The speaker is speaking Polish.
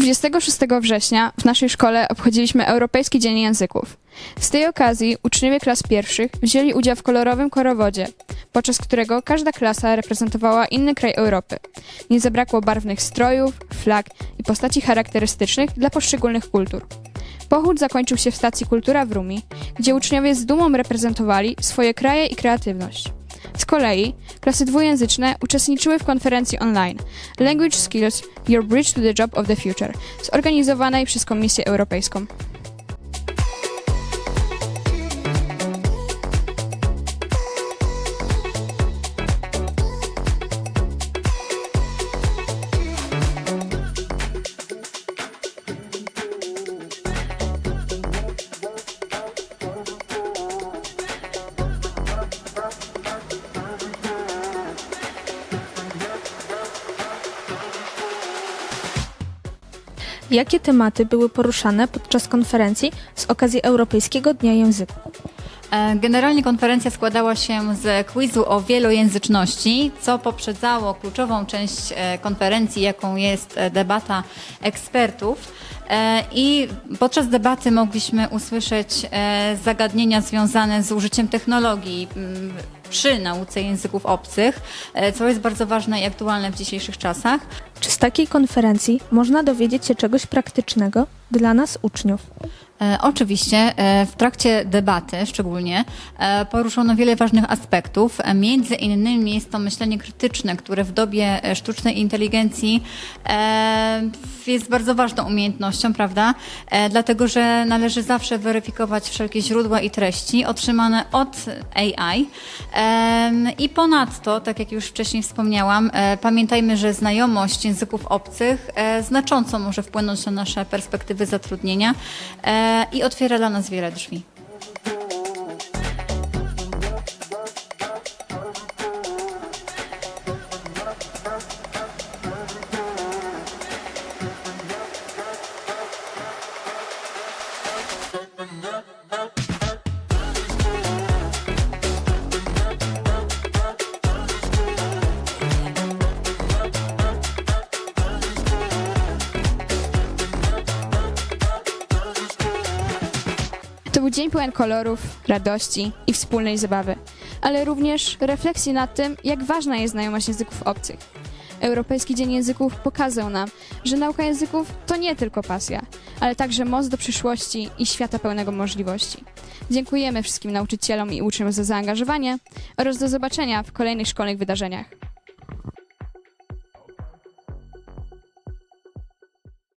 26 września w naszej szkole obchodziliśmy Europejski Dzień Języków. Z tej okazji uczniowie klas pierwszych wzięli udział w kolorowym korowodzie, podczas którego każda klasa reprezentowała inny kraj Europy. Nie zabrakło barwnych strojów, flag i postaci charakterystycznych dla poszczególnych kultur. Pochód zakończył się w stacji Kultura w Rumi, gdzie uczniowie z dumą reprezentowali swoje kraje i kreatywność. Z kolei klasy dwujęzyczne uczestniczyły w konferencji online Language Skills Your Bridge to the Job of the Future, zorganizowanej przez Komisję Europejską. Jakie tematy były poruszane podczas konferencji z okazji Europejskiego Dnia Języka? E, Generalnie konferencja składała się z quizu o wielojęzyczności, co poprzedzało kluczową część e, konferencji, jaką jest e, debata ekspertów. I podczas debaty mogliśmy usłyszeć zagadnienia związane z użyciem technologii mm, przy nauce języków obcych, co jest bardzo ważne i aktualne w dzisiejszych czasach. Czy z takiej konferencji można dowiedzieć się czegoś praktycznego dla nas, uczniów? E, Oczywiście, e, w trakcie debaty szczególnie e, poruszono wiele ważnych aspektów. E, Między innymi jest to myślenie krytyczne, które w dobie e, sztucznej inteligencji e, jest bardzo ważną umiejętnością, prawda? E, Dlatego, że należy zawsze weryfikować wszelkie źródła i treści otrzymane od AI. Em, I ponadto, tak jak już wcześniej wspomniałam, e, pamiętajmy, że znajomość języków obcych e, znacząco może wpłynąć na nasze perspektywy zatrudnienia e, i otwiera dla nas wiele drzwi. To był dzień pełen kolorów, radości i wspólnej zabawy, ale również refleksji nad tym, jak ważna jest znajomość języków obcych. Europejski Dzień Języków pokazał nam, że nauka języków to nie tylko pasja, ale także most do przyszłości i świata pełnego możliwości. Dziękujemy wszystkim nauczycielom i uczniom za zaangażowanie oraz do zobaczenia w kolejnych szkolnych wydarzeniach.